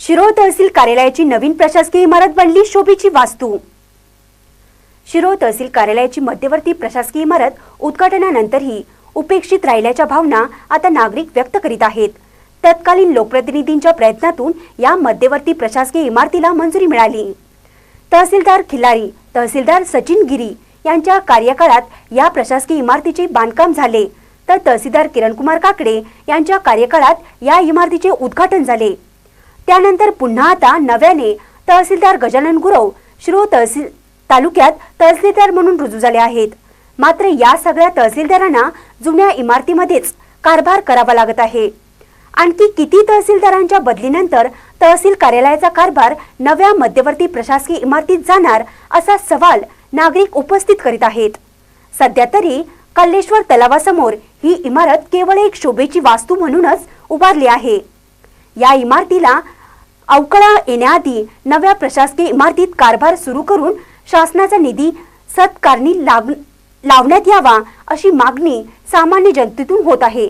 शिरोळ तहसील कार्यालयाची नवीन प्रशासकीय इमारत बनली शोभेची वास्तू. शिरोळ तहसील कार्यालयाची मध्यवर्ती प्रशासकीय इमारत उद्घाटनानंतरही उपेक्षित राहिल्याच्या भावना आता नागरिक व्यक्त करीत आहेत. तत्कालीन लोकप्रतिनिधींच्या प्रयत्नातून या मध्यवर्ती प्रशासकीय इमारतीला मंजुरी मिळाली. तहसीलदार खिल्लारी तहसीलदार सचिन गिरी यांच्या कार्यकाळात या प्रशासकीय इमारतीचे बांधकाम झाले. तर तहसीलदार किरणकुमार काकडे यांच्या कार्यकाळात या इमारतीचे उद्घाटन झाले. त्यानंतर पुन्हा आता नव्याने तहसीलदार गजानन गुरव शिरो तहसील तालुक्यात तहसीलदार म्हणून रुजू झाले आहेत. मात्र या सगळ्या तहसीलदारांना जुन्या इमारतीमध्येच कारभार करावा लागत आहे. आणखी किती तहसीलदारांच्या बदलीनंतर तहसील कार्यालयाचा कारभार नव्या मध्यवर्ती प्रशासकीय इमारतीत जाणार असा सवाल नागरिक उपस्थित करीत आहेत. सध्या तरी कल्लेश्वर तलावासमोर ही इमारत केवळ एक शोभेची वास्तू म्हणूनच उभारली आहे. या इमारतीला अवकळा येण्याआधी नव्या प्रशासकीय इमारतीत कारभार सुरू करून शासनाचा निधी सत्कारणी लाव लावण्यात यावा अशी मागणी सामान्य जनतेतून होत आहे.